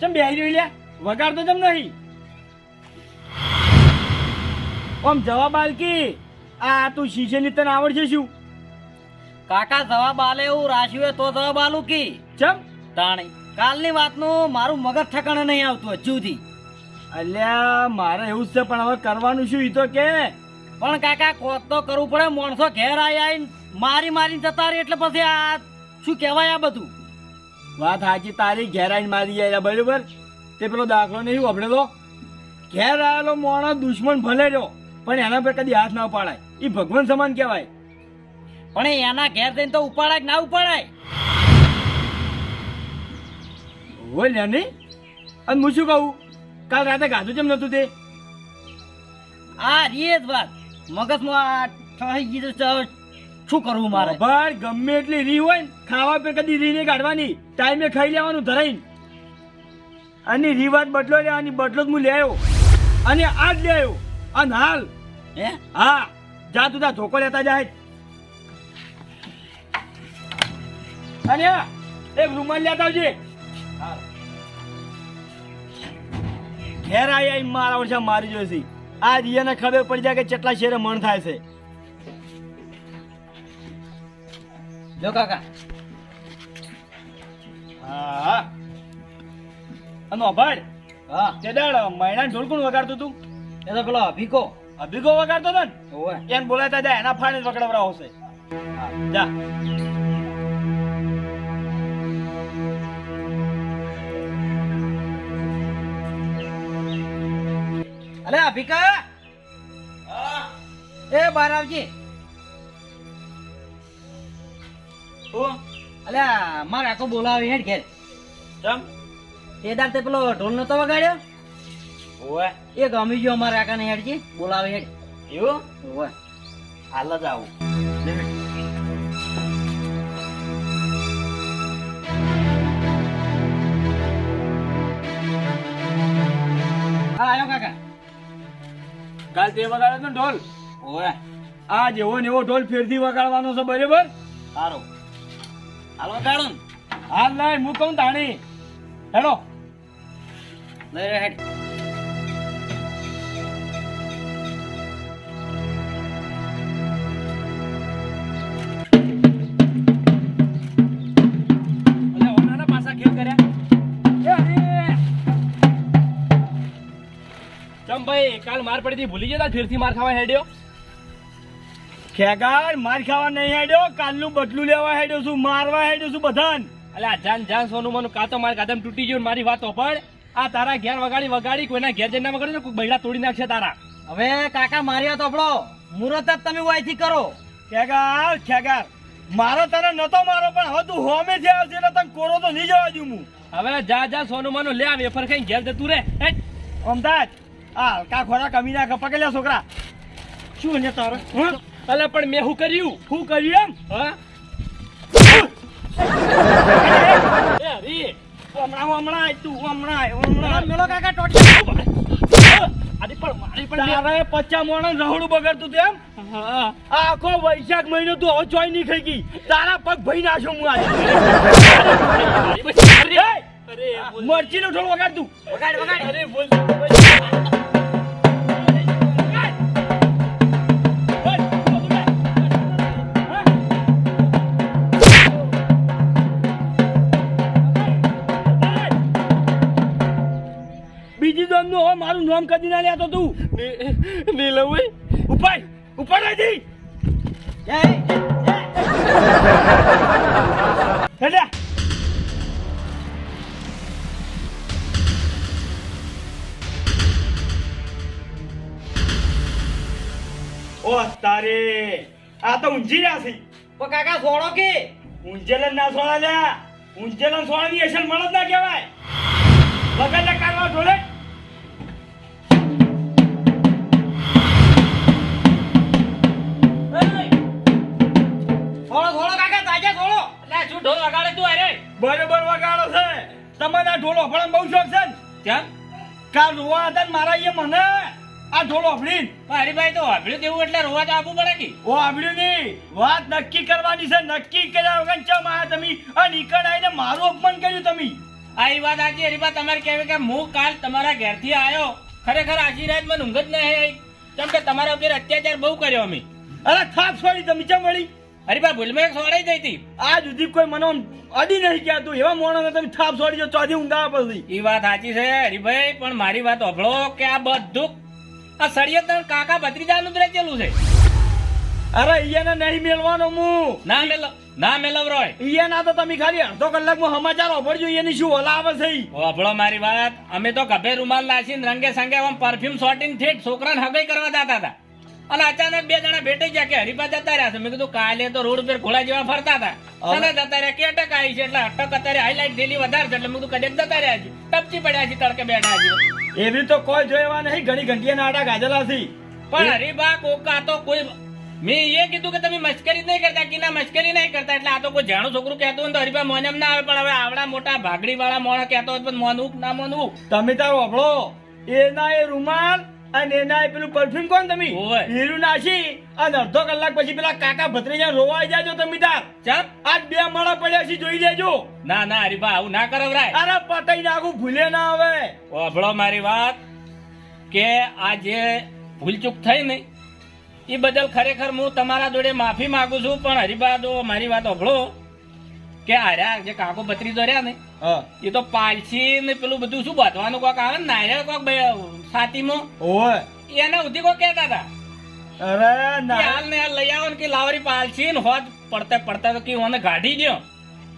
ચમ બેહી રહ્યો લ્યા? વગાડતો ચમ નહીં? ઓમ જવાબ આલ કે. આ તું શીશેની તને આવડશે શું? કાકા જવાબ આલે એવું રાશ્યું તો જવાબ આલું કી. ચમ? તાણી. કાલની વાતનું મારું મગજ ઠકાણે નહીં આવતું હજુથી અલ્યા મારે એવું જ છે પણ હવે કરવાનું શું ઈ તો કે? પણ કાકા કોક તો કરવું પડે. માણસો ઘેર આવી આવીને મારી મારીને જતા રહે એટલે પછી આ શું કહેવાય આ બધું? વાત સાચી તારી ઘેરાઈને મારી જાય બરાબર? તે પેલો દાખલો નહીં તો ઘેર આવેલો મોણો દુશ્મન ભલે રહ્યો પણ એના પર કદી હાથ ના ઉપાડાય. એ ભગવાન સમાન કહેવાય. પણ એના ઘેર જઈને તો ઉપાડાય ના ઉપાડાય? હોય ને નહીં? અને હું શું કહું? કાલ રાતે ગાધું કેમ નતું તે? આ જ વાત. મગજમાં થઈ ગયું શું કરવું મારે? ભાઈ ગમે એટલી રી હોય ને ખાવા પે કદી રી નહીં કાઢવાની. ટાઈમે ખાઈ લેવાનું ધરાઈને. અને રી વાત બદલો લે આની બદલો જ હું લે આવ્યો. અને આ જ લે આવ્યો. અને હાલ. હે? હા જા તું તા ધોકો લેતા જાય. અને એક રૂમાલ લેતા આવજે. ઘેર આઈ મારા વર્ષે મારી જોઈશી આ રિયાને ખબર પડી જાય કે કેટલા શેરે મણ થાય છે. જો કાકા. હા. અનો ભાઈ હા. તે દાડ મહિના ઢોલ કોણ વગાડતું તું? એ તો પેલો અભિકો. અભિકો વગાડતો હતો ને? ઓવે એને બોલાતા જાય એના ફાળે વગડવરા વગાડવડાવો હા, જા. અલે અભિકા. એ બહાર હું અલ્યા મારે આખો બોલાવે હેડ ઘેર. ચમ? તે તે પેલો ઢોલ નતો વગાડ્યો? ઓવે એ ગમી ગયો અમારે આકાને હેડ બોલાવે હેડ. એવું? ઓવે હાલ જ આવું. હા આવ્યો કાકા. કાલ તે વગાડ્યો ને ઢોલ? ઓવે આ જેવો ને એવો ઢોલ ફેરથી વગાડવાનો છે બરાબર? સારું. હાલો વગાડો હાલ લઈ હું કહું તાણી. હેડો. લઈ હેડ. ભાઈ કાલ માર પડી હતી ભૂલી જતા ફેરથી માર ખાવા હેડ્યો? ખેગાર માર ખાવા નહીં હેડ્યો કાલનું બદલું લેવા હેડ્યો છું મારવા હેડ્યો છું બધાન. અલે જાન જાન સોનું મનું કાતો માર કાદમ તૂટી ગયું મારી વાત પણ. આ તારા ઘેર વગાડી વગાડી કોઈના ઘેર જઈને વગાડી ને કોઈ બૈડા તોડી નાખશે તારા. હવે કાકા માર્યા તો આપણો મુહૂર્ત જ તમે વાયથી કરો. ખેગાર ખેગાર મારો તને નતો મારો પણ હવે તું હોમે જે આવશે એટલે તને કોરો તો નહીં જવા દઉં હું. હવે જા જા સોનું મનું લે આ વેફર ખાઈ ઘેર જતું રે. અમદાવાદ. આ કા ખોરાક અમી નાખ પકડ્યા છોકરા? શું ને તારે? અલે પણ મેં શું કર્યું? શું કર્યું એમ? હા? હમણાં હમણાં તું હમણાં આય, હમણાં મેળો કાકા ટોટી. અરે પણ મારી પણ તારે પચ્ચા મોણસ રહોડું બગાડતું તું એમ? આ આખો વૈશાખ મહિનો તું હવે ચોઈ નહીં ખાઈ ગઈ. તારા પગ ભઈ નાખ્યો હું આજે. મરચી નો થોડું વગાડ તું. વગાડ વગાડ. અરે બોલ. દોનનું હવે મારું નામ કદી ના લેતો તું. નીલમ ભાઈ ઉપાય ઉપર નથી હેડ્યા ઓ તારે આ તો ઊંઝી રહ્યા છે. પણ કાકા છોડો કે? ઊંઝેલન ના સોળા લ્યા ઊંઝેલન સોળા ની એશન મળદ ના કહેવાય. વગર ના ઢોલે કેમ કાલ રોવા હતા ને મારા અહીંયા મને. આ ઢોલો પણ હરીભાઈ તો વાપર્યું તેવું એટલે રોવા તો આપવું પડે કે. ઓ આવડ્યું નહીં. વાત નક્કી કરવાની છે. નક્કી કર્યા વગર ચમ આયા તમે? આ નીકળ આવીને મારું અપમાન કર્યું તમે. આ એ વાત અરે ભાઈ તમારે કહેવાય કે હું કાલ તમારા ઘેરથી આવ્યો ખરેખર આજી રાત મને ઊંઘ જ નહીં. કેમ કે તમારા ઉપર અત્યાચાર બહુ કર્યો અમે. અરે થાપ છોડી તમે ચમ વળી? હરીબા ભૂલમાં સોડાઈ દઈ હતી. આ જુદી કોઈ મને અડી નહીં કહેતું એવા મોણો તમે થાપ છોડી જો ચોથી ઊંઘા પછી. એ વાત સાચી છે હરીભાઈ પણ મારી વાત અભળો કે આ બધું આ સળિયતર કાકા ભત્રીજાનું જ રચેલું છે. અરે ઈયાને નહીં મેળવાનો હું ના મેલવ ના મેલવરોય. ઈયાના તો તમે ખાલી અડધો કલાકમાં સમાચાર ઓભળજો એની શું ઓલા આવે છે ઈ. મારી વાત. અમે તો ગભે રૂમાલ નાખીને રંગે સંગે પરફ્યુમ સોટીને ઠેઠ છોકરાને હગાઈ કરવા જતા હતા. અને અચાનક બે જણા ભેટી ગયા કે હરિભા જતા રહ્યા છે. મેં કીધું કાલે તો રોડ ઉપર ઘોડા જેવા ફરતા હતા. અને જતા રહ્યા. કે અટક આવી છે? એટલે અટક અત્યારે હાઈલાઈટ ડેલી વધારે છે. એટલે મેં કીધું કદાચ જતા રહ્યા છે. ટપચી પડ્યા છે તડકે બેઠા છે. એવી તો કોઈ જોવા નહીં. ઘણી ઘંટિયા નાડા ગાજેલા છે. પણ હરિભા કોકા તો કોઈ મેં એ કીધું કે તમે મશ્કરી નહીં કરતા કે ના મશ્કરી નહીં કરતા. એટલે આ તો કોઈ જાણું છોકરું કહેતું હોય તો હરિભા મોને ના આવે. પણ હવે આવડા મોટા ભાગડી વાળા મોણા કહેતો હોય મોનવું કે ના મોનવું તમે તારો વાપરો એના એ રૂમાલ. અને એના પેલું પરફ્યુમ કોણ તમે. હીરું નાસી અને અડધો કલાક પછી પેલા કાકા ભત્રીજા રોવાઈ જાજો તમે તાર. ચાલ આજ બે માળા પડ્યા છે જોઈ લેજો. ના ના હરીબા આવું ના કરવરાય. અરે પટાઈ નાખું ભૂલે ના આવે ઓભળો મારી વાત કે આ જે ભૂલચૂક થઈ ને એ બદલ ખરેખર હું તમારા જોડે માફી માંગુ છું પણ હરીબા તો મારી વાત સાંભળો કે આર્યા જે કાકો ભત્રીજો રહ્યા ને એ તો પાલસી ને પેલું બધું શું બાંધવાનું કોક આવે ને નાયર કોક બે છાતીમાં? ઓય. એના સુધી કોક કહેતા હતા. અરે ના. હાલ ને લઈ આવો ને કે લાવરી પાલસી ને હોત પડતા પડતા તો કે મને ગાઢી દ્યો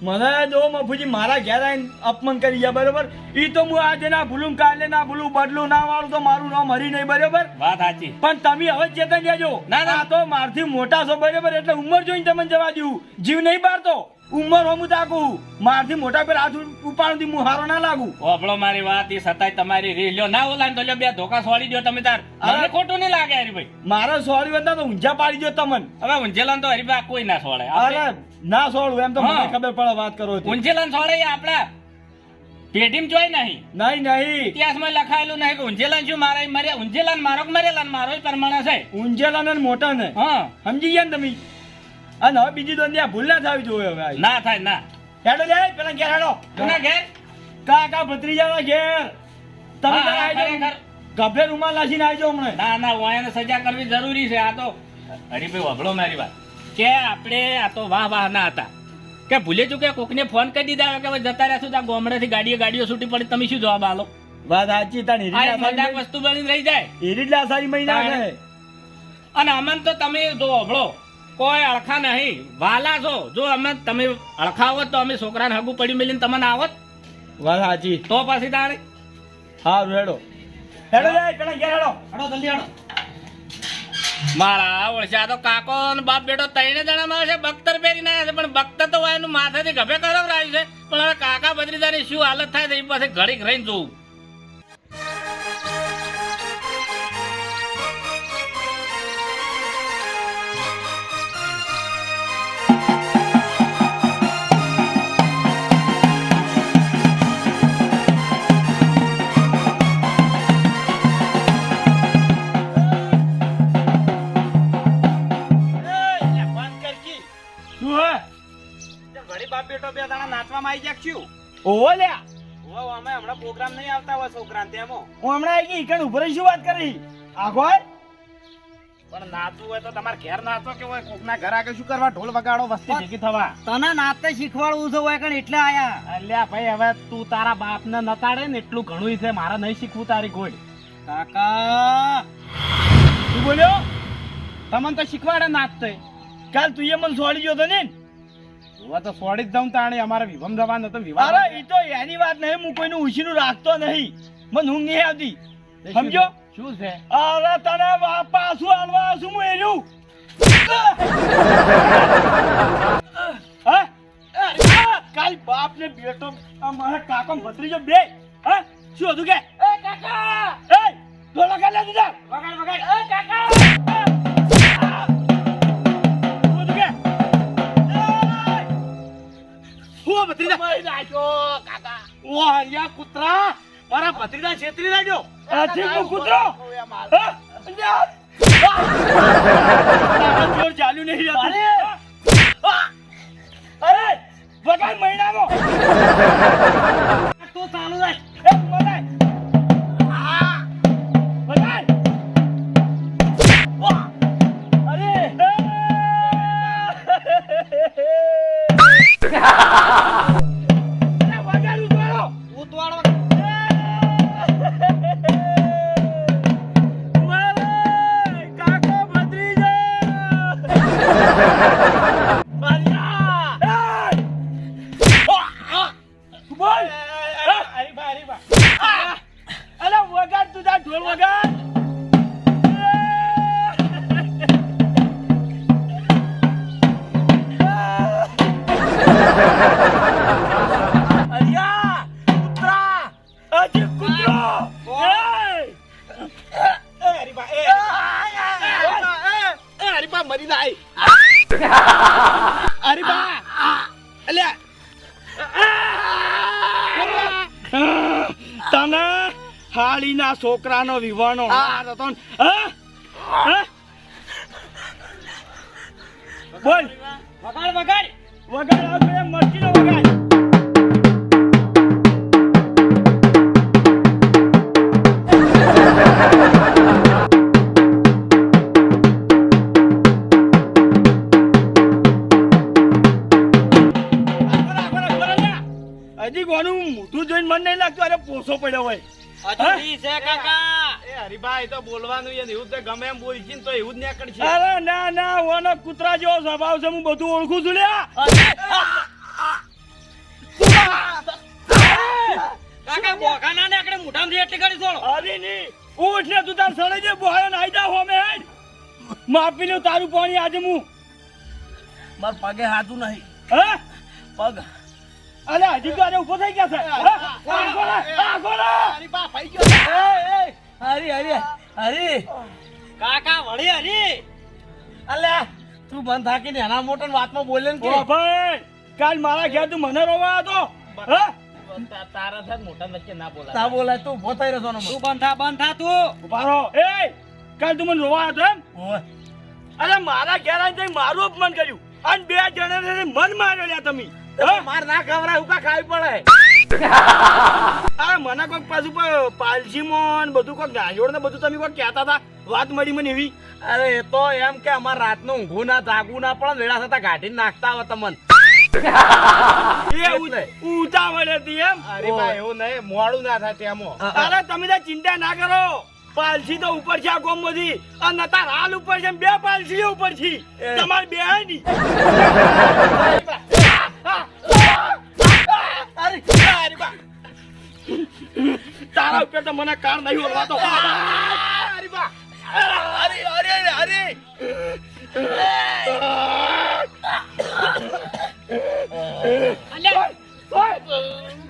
મને જો મફુજી મારા ઘેર આવીને અપમાન કરી ગયા બરોબર? ઈ તો હું આજે ના ભૂલું કાલે ના ભૂલું બદલું ના વાળું તો મારું નામ હરી નહીં બરોબર? વાત સાચી. પણ તમે હવે ચેતન જાજો ના, ના. તો મારથી મોટા છો બરોબર? એટલે ઉંમર જોઈને તમને જવા દઉં. જીવ નહીં બારતો ઉંમર હોમું તાકું મારથી મોટા પેલા હાથ ઉપાડું હું હારો ના લાગુ. ઓપડો મારી વાત એ સતાય તમારી રી લ્યો ના ઓલા તો બે ધોકા સોળી દો તમે તાર. અરે. મને ખોટું નહીં લાગે હરીભાઈ. મારા સોળી હતા તો ઊંઝા પાડી દો તમને. હવે ઊંઝેલાન તો હરીભાઈ કોઈ ના સોળે. અરે ના સોળું એમ તો મને. ખબર પડે વાત કરો છોડે એ આપણા પેઢીમાં જોઈ નહીં. નહીં નહીં. ઇતિહાસમાં લખાયેલું નહીં કે ઊંઝેલાન શું મારે મરે ઊંઝેલાન મારો મરેલાન મારો પ્રમાણે છે. ઊંઝેલાન ને મોટા ને હા. સમજી ગયા ને તમે? અને હવે બીજી દોંધિયા ભૂલ ના થવી જોઈએ હવે ના થાય ના. હેડો જાય પેલા ઘેર હેડો. કોના ઘેર? કાકા ભત્રીજાના ઘેર. તમે હા, ગભે રૂમાલ નાખીને આવજો હમણાં. ના ના વાયાને સજા કરવી જરૂરી છે. આ તો હરીભાઈ વભળો મારી વાત. કે આપણે આ તો વાહ વાહ ના હતા. કે ભૂલે ચૂકે કોકને ફોન કરી દીધા કે જતા જતા છું ત્યાં ગોમડેથી ગાડીએ ગાડીઓ છૂટી પડી તમે શું જવાબ આલો વાત સાચી તાન આ મજાક વસ્તુ બની રહી જાય. હિરીલા સારી મહિના છે. અને અમન તો તમે જો હભળો કોઈ અળખા નહીં. વાલા છો. જો અમે તમે અળખાવો તો અમે છોકરાને હગું પડી મેલીને તમને આવત. વાત સાચી. તો પછી તારે? હા હેડો. હેડો જાય પેલા ઘેર હેડો. હેડો જલ્દી હેડો. મારા ઓળશા તો કાકો અને બાપ બેટો ત્રણે જણા માં છે બખ્તર પહેરીને આવ્યા છે પણ બખ્તર તો એનું માથેથી ગભે રાખ્યું છે? પણ હવે કાકા બદ્રીદાની શું હાલત થાય છે એ પાસે ઘડીક રહીને જોવું બેટો બે દાણા નાચવામાં આવી ગયા છું ઓહો લ્યા. ઓવા અમે હમણાં પ્રોગ્રામ નહીં આવતા હોય છોકરાને તેમાં હું હમણાં આવી ગઈ ઈકણ ઊભો શું વાત કરી? આગો પણ નાચવું હોય તો તમારે ઘેર નાચો કે હોય કોકના ઘર આગળ શું કરવા? ઢોલ વગાડો વસ્તી ભેગી થવા. તને નાચતે શીખવાડવું છે હોય કણ એટલે આયા? અલ્યા ભાઈ હવે તું તારા બાપને નતાડે ને એટલું ઘણું છે મારે નહીં શીખવું તારી કોઈ કાકા! શું બોલ્યો? તમને તો શીખવાડે નાચતે. કાલ તું એ મને છોડી ગયો તો ને? હવે તો સોડી જ જાઉં તાણે અમારે વિભમ જવાનું તો વિવાહ અરે ઈ તો એની વાત નહીં હું કોઈનું ઉછીનું રાખતો નહીં. મને ઊંઘ નહીં આવતી. સમજો? શું છે? અરે તને પાછું હાલવા આવશું હું એનું? હા? કાલ બાપ ને બેટો આ મારા કાકો ભત્રીજો બે. હા શું હતું કે? એ કાકા! એ ઢોલા કાઢ લે દીધા વગાડ વગાડ. એ કાકા! શું ભત્રીજા મારી નાખ્યો કાકા ઓ હરિયા કૂતરા મારા ભત્રીજા છેતરી નાખ્યો આ ચીકુ કૂતરો જોર ચાલ્યું નહીં વગાડ તું છોકરાનો વિવાહનો હાર હતો? બોલ. વગાડ વગાડ. વગાડ આવતો મરચીનો વગાડ. હજી કોનું મોઢું જોઈને મન નહીં લાગતું અરે પોસો પડ્યો હોય. હજુ છે કાકા એ તો બોલવાનું છે એવું તો ગમે એમ બોલશી ને તો એવું જ નીકળશે. અરે ના ના ઓનો કૂતરા જેવો સ્વભાવ છે હું બધું ઓળખું છું લ્યા. કાકા બોખા ના નીકળે મોઢામાંથી એટલી ઘડી છોડો. અરે ની ઉઠ ને તું તાર સડે જે બોહાયો નાઈ જા હોમે હેડ. માપી લ્યો તારું પાણી આજે હું માર પગે હાથું નહીં. હા? પગ. અલે હજી તો ઊભો થઈ ગયા છે. આ ગોળા, આ ગોળા. હરીબા ભાઈ ગયો એ, એ. હરી હરી હરી. કાકા વળી હરી. અલ્યા તું બંધ થાકીને એના મોટા વાતમાં બોલે ને ઓ ભાઈ કાલ મારા ઘેર તું મને રોવા હતો હા? તારા થાય મોટા નક્કી ના બોલાય. ના બોલાય તું ઊભો થઈ રહ્યો તું બંધ થા બંધ થા તું. ઊભા રહો. એ કાલ તું મને રોવા હતો એમ? અરે મારા ઘેર આવીને મારું અપમાન કર્યું. અને બે જણાને મન માર્યો લ્યા તમે. હા? માર ના ખવડાય ઉકા ખાવી પડે. અરે મને કોઈક પાછું પ- પાલસીમાં બધું કોઈક ગાંજોડ ને બધું તમે કોઈક કહેતા હતા. વાત મળી મને એવી. અરે એ તો એમ કે અમાર રાતનું ઊંઘું ના જાગવું ના પણ વેળા થતા કાઢીને નાખતા હોય તમને ઉતાવળ હતી એમ. અરે ભાઈ એવું નહીં મોડું ના થાય તેમાં. અરે તમે તો ચિંતા ના કરો. પાલસી તો ઉપર છે આ ગોમ બધી અને તાર હાલ ઉપર છે બે પાલસી ઉપર છે. તમારે બે ની કાર નહીં ઓળવાતો અરે બા. અરે અરે અરે અરે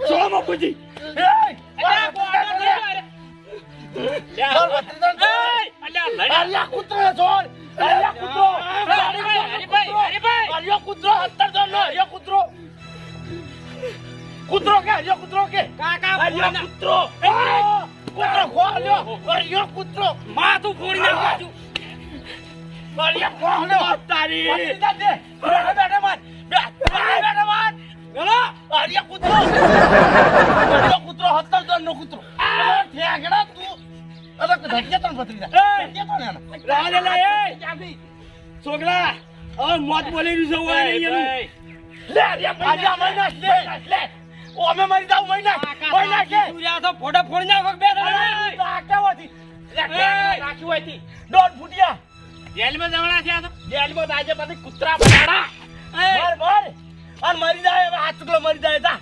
સોળો બાપુજી અલ્યા કૂતરો છોડ અલ્યા કૂતરો અલ્યો કૂતરો અત્તર જો નો. અલ્યો કૂતરો. કૂતરો કે અલ્યો કૂતરો કે કાકા કૂતરો એ, કૂતરો ખોલ્યો કર્યો કૂતરો. માથું ફોડી નાખું અલ્યો ખો અલ્યો તારી. બેઠા બેઠા માર. બેઠા બેઠા માર. ગલો અલ્યો કૂતરો. અલ્યો કૂતરો અત્તર જો નો કૂતરો. ઠેગડા તું. અરે ધક્યા તન પતરી જા ધક્યા તન એને. રાલે લે એ. છોકરા હવે મોત બોલી રહ્યું છે ઓય એનું લે રે ભાઈ. મરી નાખ લે લે ઓ અમે મરી જાવ મહિના મહિના કે તું જા તો ફોટો ફોડી નાખો બે રાખતા હોતી. રાખી હોતી દોઢ ફૂટિયા. જેલમાં જવાના છે આ તો? જેલમાં તાજે પછી કૂતરા બનાડા મર મર. અન મરી જાય હવે હાથ ટુકડો મરી જાય તા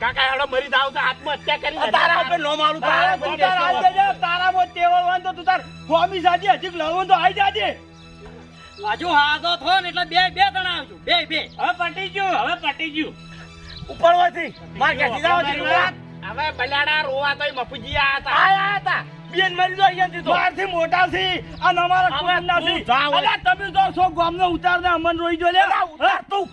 કાકા હેડો મરી જાવ તો આત્મહત્યા કરી તારા ઉપર નો મારું તારા તું તાર આઈ જજે તારા મો તેવળવાન તો તું તાર સ્વામી સાજી હજી લડવાનું તો આઈ જાજે. હજુ હાજો થો ને એટલે બે બે જણા આવજો. બે બે. હવે પટી ગયું હવે પટી ગયું. ઉપર વાથી માર કે સીધા વાથી હવે બલાડા રોવા તો મફુજી આયા હતા. આયા હતા. બેન મરી જો અહીંયાથી તો. મારથી મોટા થી અને અમારા કુટુંબના થી. અલ્યા તમે જો છો ગામનો ઉતાર ને અમન રોઈ જો લે. તું.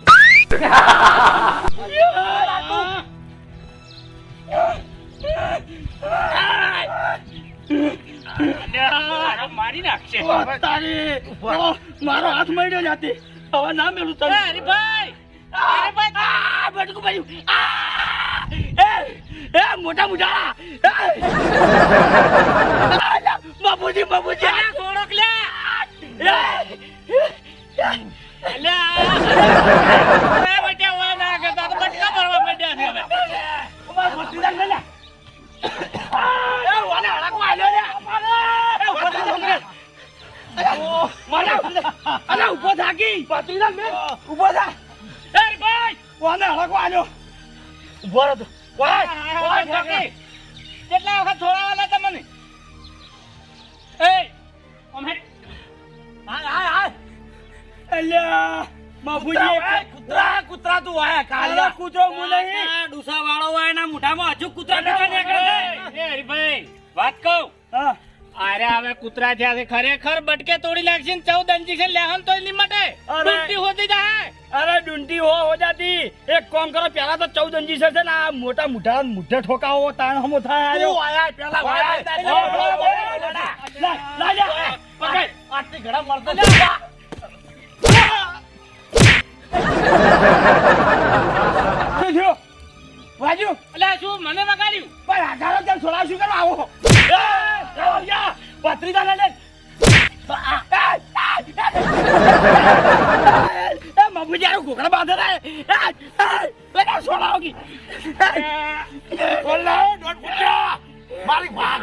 મારી નાખશે. મારો હાથ મળ્યો જાતે હવે ના મેળું તને. હરીભાઈ બટકું પડ્યું. એ, એ મોટા મોટા બાપુજી બાપુજી! થોડોક લે. ઊભો થાકી પાત્રીના ઊભો થા કોને હળકવા આલ્યો. ઊભો રહો તું. વાય, વાય, થાકી. કેટલા વખત છોડાવાના તમને? એ ઓમ હેટ. અલ્યા બાપુજી. કૂતરા કૂતરા તું આયા કાલે કૂતરો આ ડૂસા વાળો હોય એના મોઢામાં હજુ કૂતરા નીકળે નીકળે એ હરીભાઈ વાત કહું? હા. અરે હવે કૂતરા થયા છે ખરેખર બટકે તોડી લાગશે ને ચૌદ છે લેહન તો નહીં મટે. અરે. હોતી જાય અરે ડુંટી હો હો જાતી એક કામ કરો પેલા તો ચૌદ અંજી છે ને આ મોટા મોટા મુઢે ઠોકાવો તાણ હમો થાય આયો આયા પેલા આટલી ઘડા મળતો શું વાજુ અલ્યા શું મને વગાડ્યું પણ આધારો તેમ છોડાવ શું આવો પત્રીદા લે લે મબુજી આરો ઘોકડા બાંધે રે બેટા છોડાવ કી ઓલે ડોટ પુત્રા મારી વાત.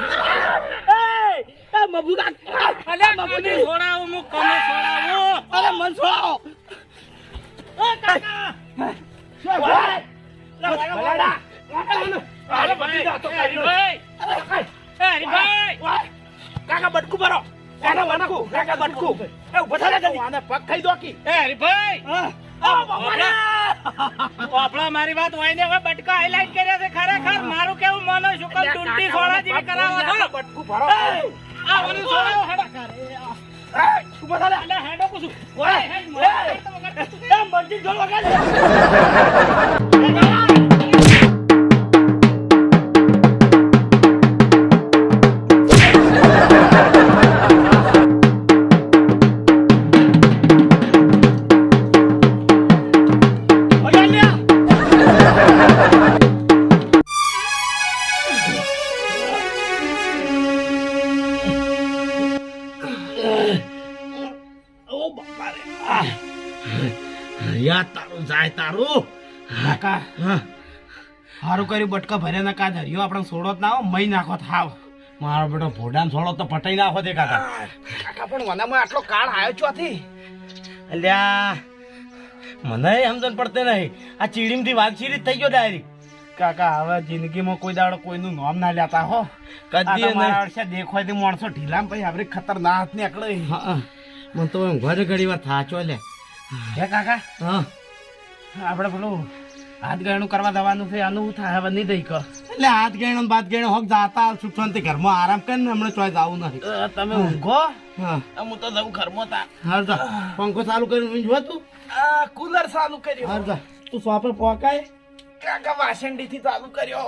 એ મબુગા અલ્યા મબુજી છોડાવું મુ કમે છોડાવું અરે મન છોડાવો ઓ કાકા. શું ભાઈ. બલાડા અરે ભાઈ. એ હરીભાઈ. ભાઈ. હરીભાઈ. કાકા બટકુ ભરો. કાકા બટકુ. કાકા બટકુ. એ ઊભા થા જલ્દી આને પગ ખાઈ દો કી. એ હરીભાઈ આપણા મારી વાત હોય ને હવે બટકા હાઈલાઈટ કર્યા છે ખરેખર. મારું કેવું માનો શું કમ ટુંટી સોડા જેવી કરાવો છો બટકુ ભરો. આ બધું સોડા. હેડો ઊભા થા લે. હેડો કુછું ઓય હેડ, હેડ તો વગાડ. એ મરજી વગાડ યા તારું જાય તારું. કાકા હા. સારું કર્યું બટકા ભર્યા ના કા ધર્યો આપણે સોડો જ ના આવો મય નાખો થાવ મારો બેટો ભોડાન સોડો તો પટાઈ નાખો દે કાકા કાકા પણ મને આટલો કાળ આવ્યો ચોથી અલ્યા મને સમજણ પડતે નહીં. આ ચીડીમથી વાઘચીરી જ થઈ ગયો ડાયરી કાકા હવે જિંદગીમાં કોઈ દાડો કોઈનું નામ ના લેતા હો. કદી અડશે દેખવાય તે માણસો ઢીલામ પછી આપણે ખતરનાક નીકળે. મને તો ઘરે ઘડી વાર થાચો લે. હે કાકા? હા. આપણે પેલું હાથ ગયણું કરવા દવાનું છે આનું થાય હવે નહીં દઈ કર. એટલે હાથ ગયણું બાદ ગયણું હોક જાતા સુખ શાંતિ ઘરમાં આરામ કરીને હમણાં ચોય જવું નથી. તમે ઊંઘો? હા. હું તો જવું ઘરમાં તા. હાર જા. પંખો ચાલુ કરીને જો તું. કુલર ચાલુ કર્યું. હાર જા. તું સોપે પોકાય. કાકા વાસંડી થી ચાલુ કર્યો.